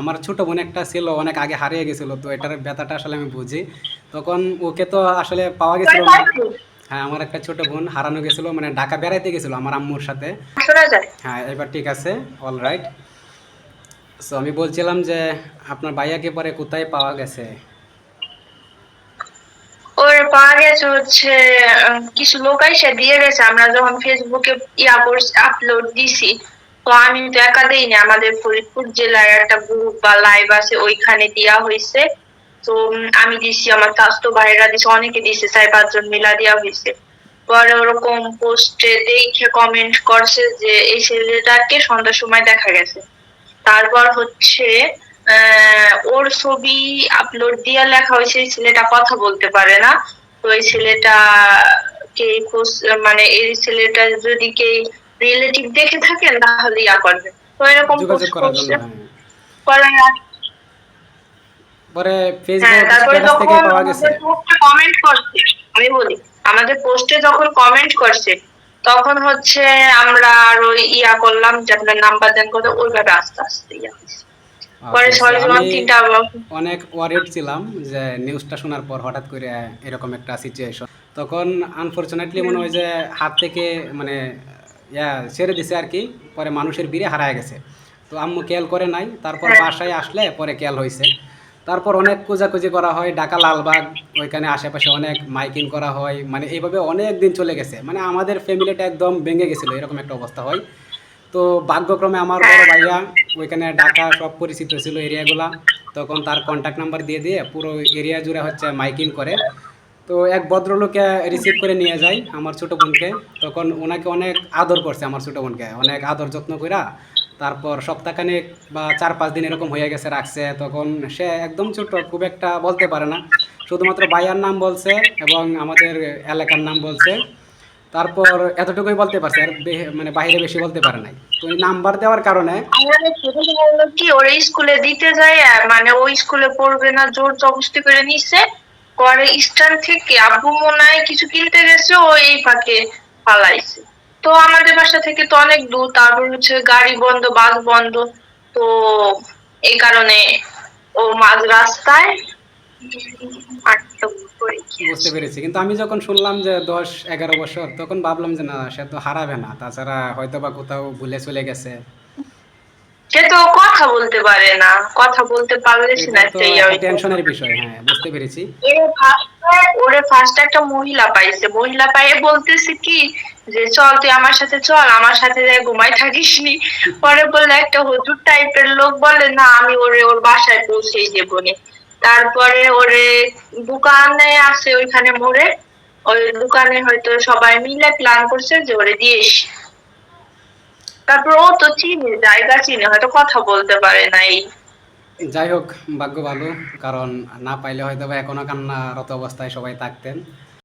আমার ছোট বোন একটা ছিল অনেক আগে হারিয়ে গেছিল তো এটার ব্যথাটা আসলে আমি বুঝি। তখন ওকে তো আসলে পাওয়া গেছিল না। হ্যাঁ আমার একটা ছোট বোন হারানো গেছিল মানে ঢাকা বেড়াইতে গেছিল আমার আম্মুর সাথে। হ্যাঁ এবার ঠিক আছে অল রাইট সো আমি বলছিলাম যে আপনার ভাইয়াকে পরে কোথায় পাওয়া গেছে? ওর পাওয়া গেছে হচ্ছে কিছু লোক এসে দিয়ে গেছে আমরা যখন ফেসবুকে ইয়া করছি আপলোড দিছি। তো আমি তো একা দিইনি আমাদের ফরিদপুর জেলার একটা গ্রুপ বা লাইভ আছে, ওইখানে দেওয়া হয়েছে তো আমি দিছি, আমার স্বাস্থ্য ভাইরা দিছে, অনেকে দিছে, চার পাঁচজন মিলা দেওয়া হয়েছে পরে ওরকম পোস্টে দেখে কমেন্ট করছে যে, এই ছেলেটাকে সন্ধ্যার সময় দেখা গেছে। তারপর হচ্ছে ওর ছবি আপলোড দিয়ে লেখা হয়েছে এই ছেলেটা কথা বলতে পারে না। তো এই ছেলেটা কে মানে এই ছেলেটা যদি কে রিলেটিভ দেখে থাকেন তাহলে ইয়া করবে তো এরকম করার হ্যাঁ। পরে হ্যাঁ ফেসবুক পাওয়া গেছে। কমেন্ট করছে আমি বলি আমাদের পোস্টে যখন কমেন্ট করছে তখন হচ্ছে আমরা আর ওই ইয়া করলাম যে আপনার নাম্বার দেন করে ওইভাবে আস্তে আস্তে ইয়া পরে তিনটা অনেক ওয়ারিড ছিলাম যে নিউজটা শোনার পর হঠাৎ করে এরকম একটা সিচুয়েশন তখন আনফরচুনেটলি মনে হয় যে হাত থেকে মানে ছেড়ে দিছে আর কি, পরে মানুষের ভিড়ে হারায় গেছে। তো আম্মু খেয়াল করে নাই, তারপর। বাসায় আসলে পরে খেয়াল হয়েছে তারপর অনেক খোঁজাখুঁজি করা হয়, ঢাকা লালবাগ, ওইখানে আশেপাশে অনেক মাইকিং করা হয় মানে এইভাবে অনেক দিন চলে গেছে। মানে আমাদের ফ্যামিলিটা একদম ভেঙে গেছিল, এরকম একটা অবস্থা হয়। তো ভাগ্যক্রমে আমার বড় ভাইয়া, ওইখানে ঢাকা সব পরিচিত ছিল এরিয়াগুলা তখন তার কন্ট্যাক্ট নাম্বার দিয়ে দিয়ে পুরো এরিয়া জুড়ে হচ্ছে মাইকিং করে। তো এক ভদ্রলোকে রিসিভ করে নিয়ে যায় আমার ছোটো বোনকে। তখন ওনাকে অনেক আদর করছে আমার ছোটো বোনকে। অনেক আদর যত্ন কইরা তারপর সপ্তাহখানেক বা চার পাঁচ দিন এরকম হয়ে গেছে রাখছে। তখন সে একদম ছোট, খুব একটা বলতে পারে না। শুধুমাত্র ভাইয়ার নাম বলছে এবং আমাদের এলাকার নাম বলছে। তারপর এতটুকুই বলতে পারছে, আর মানে বাইরে বেশি বলতে পারে নাই। তো নাম্বার দেওয়ার কারণে কি, ওর স্কুলে দিতে যায় মানে ওই স্কুলে পড়বে না, জোর জবস্তি করে নিছে। পরে স্টান থেকে আব্বু মনে কিছু কিনতে গেছে, ও এই ফাঁকে পালাইছে। তো আমাদের বাসা থেকে তো অনেক দূর, তারপর হচ্ছে গাড়ি বন্ধ, বাস বন্ধ। তো এই কারণে ও মাঝ রাস্তায় বুঝতে পেরেছি। কিন্তু আমি যখন শুনলাম যে দশ, এগারো বছর, তখন ভাবলাম যে না, সে তো হারাবে না। তাছাড়া হয়তো বা কোথাও ভুলে চলে গেছে। সে তো কথা বলতে পারে না। কথা বলতে পারলে সে না এটা তো একটা একটা হইতো। টেনশনের বিষয় হ্যাঁ বুঝতে পেরেছি। ওরে ফার্স্ট একটা মহিলা পাইছে। মহিলা পাইয়ে বলতেছে কি যে চল তুই আমার সাথে চল আমার সাথে যাই ঘুমাই থাকিস নি পরে বললে একটা হুজুর টাইপের লোক বলে না আমি ওরে ওর বাসায় পৌঁছেই দেবো তারপরে ওরে দোকানে আছে ওইখানে মোড়ে। ওই দোকানে হয়তো সবাই মিলে প্ল্যান করছে যে ওরে দিয়েস। তারপর ও তো চিনে, জায়গা চিনে, হয়তো কথা বলতে পারে নাই। যাই হোক ভাগ্য ভালো, কারণ না পাইলে হয়তো বা এখনও কান্নারত অবস্থায় সবাই থাকতেন।